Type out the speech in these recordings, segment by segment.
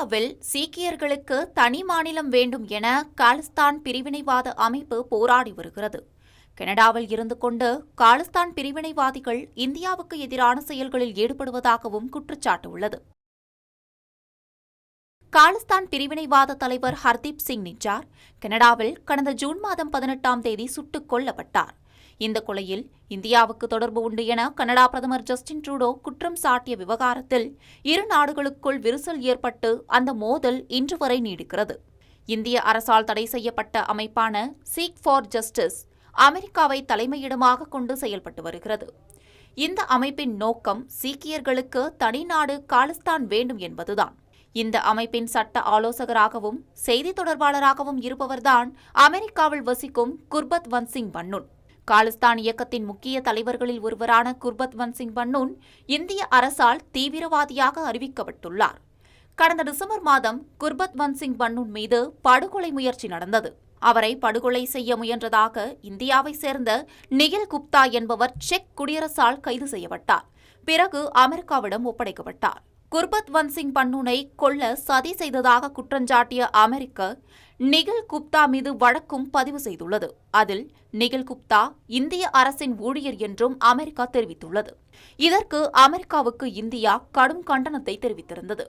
இந்தியாவில் சீக்கியர்களுக்கு தனி மாநிலம் வேண்டும் என காலிஸ்தான் பிரிவினைவாத அமைப்பு போராடி வருகிறது. கனடாவில் இருந்து கொண்டு காலிஸ்தான் பிரிவினைவாதிகள் இந்தியாவுக்கு எதிரான செயல்களில் ஈடுபடுவதாகவும் குற்றச்சாட்டு உள்ளது காலிஸ்தான் பிரிவினைவாத தலைவர் ஹர்தீப் சிங் நிஜார் கனடாவில் கடந்த ஜூன் மாதம் பதினெட்டாம் தேதி சுட்டுக் கொல்லப்பட்டார். இந்த கொலையில் இந்தியாவுக்கு தொடர்பு உண்டு என கனடா பிரதமர் ஜஸ்டின் ட்ரூடோ குற்றம் சாட்டிய விவகாரத்தில் இரு நாடுகளுக்குள் விரிசல் ஏற்பட்டு அந்த மோதல் இன்று வரை நீடிக்கிறது. இந்திய அரசால் தடை செய்யப்பட்ட அமைப்பான சீக் ஃபார் ஜஸ்டிஸ் அமெரிக்காவை தலைமையிடமாக கொண்டு செயல்பட்டு வருகிறது. இந்த அமைப்பின் நோக்கம் சீக்கியர்களுக்கு தனிநாடு காலிஸ்தான் வேண்டும் என்பதுதான். இந்த அமைப்பின் சட்ட ஆலோசகராகவும் செய்தி தொடர்பாளராகவும் இருப்பவர்தான் அமெரிக்காவில் வசிக்கும் குர்பத் வன்சிங் பன்னுன் காலிஸ்தான் இயக்கத்தின் முக்கிய தலைவர்களில் ஒருவரான குர்பத்வந்த் சிங் பன்னூன் இந்திய அரசால் தீவிரவாதியாக அறிவிக்கப்பட்டுள்ளார். கடந்த டிசம்பர் மாதம் குர்பத்வந்த் சிங் பன்னூன் மீது படுகொலை முயற்சி நடந்தது. அவரை படுகொலை செய்ய முயன்றதாக இந்தியாவை சேர்ந்த நிகில் குப்தா என்பவர் செக் குடியரசால் கைது செய்யப்பட்டார். பிறகு அமெரிக்காவிடம் ஒப்படைக்கப்பட்டார். குர்பத்வந்த் சிங் பன்னூனை கொல்ல சதி செய்ததாக குற்றஞ்சாட்டிய அமெரிக்க நிகில் குப்தா மீது வழக்கும் பதிவு செய்துள்ளது. அதில் நிகில் குப்தா இந்திய அரசின் ஊழியர் என்றும் அமெரிக்கா தெரிவித்துள்ளது. இதற்கு அமெரிக்காவுக்கு இந்தியா கடும் கண்டனத்தை தெரிவித்திருந்தது.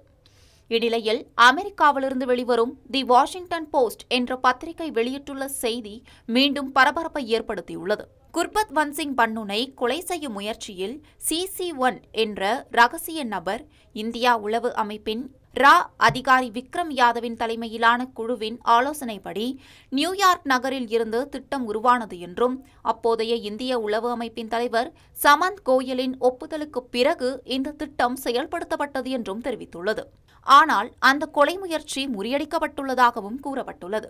இந்நிலையில் அமெரிக்காவிலிருந்து வெளிவரும் தி வாஷிங்டன் போஸ்ட் என்ற பத்திரிகை வெளியிட்டுள்ள செய்தி மீண்டும் பரபரப்பை ஏற்படுத்தியுள்ளது. குர்பத் வன்சிங் பன்னுனை கொலை செய்யும் முயற்சியில் சிசி ஒன் என்ற ரகசிய நபர் இந்தியா உளவு அமைப்பின் ரா அதிகாரி விக்ரம் யாதவின் தலைமையிலான குழுவின் ஆலோசனைப்படி நியூயார்க் நகரில் இருந்து திட்டம் உருவானது என்றும் அப்போதைய இந்திய உளவு அமைப்பின் தலைவர் சமந்த் கோயலின் ஒப்புதலுக்கு பிறகு இந்த திட்டம் செயல்படுத்தப்பட்டது என்றும் தெரிவித்துள்ளது. ஆனால் அந்த கொலை முயற்சி முறியடிக்கப்பட்டுள்ளதாகவும் கூறப்பட்டுள்ளது.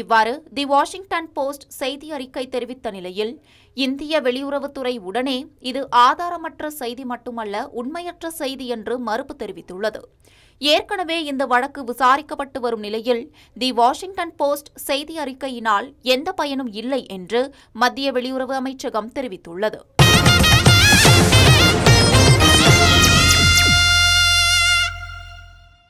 இவ்வாறு தி வாஷிங்டன் போஸ்ட் செய்தி அறிக்கை தெரிவித்த நிலையில் இந்திய வெளியுறவுத்துறை உடனே இது ஆதாரமற்ற செய்தி மட்டுமல்ல உண்மையற்ற செய்தி என்று மறுப்பு தெரிவித்துள்ளது. ஏற்கனவே இந்த வழக்கு விசாரிக்கப்பட்டு வரும் நிலையில் தி வாஷிங்டன் போஸ்ட் செய்தி அறிக்கையினால் எந்த பயனும் இல்லை என்று மத்திய வெளியுறவு அமைச்சகம் தெரிவித்துள்ளது.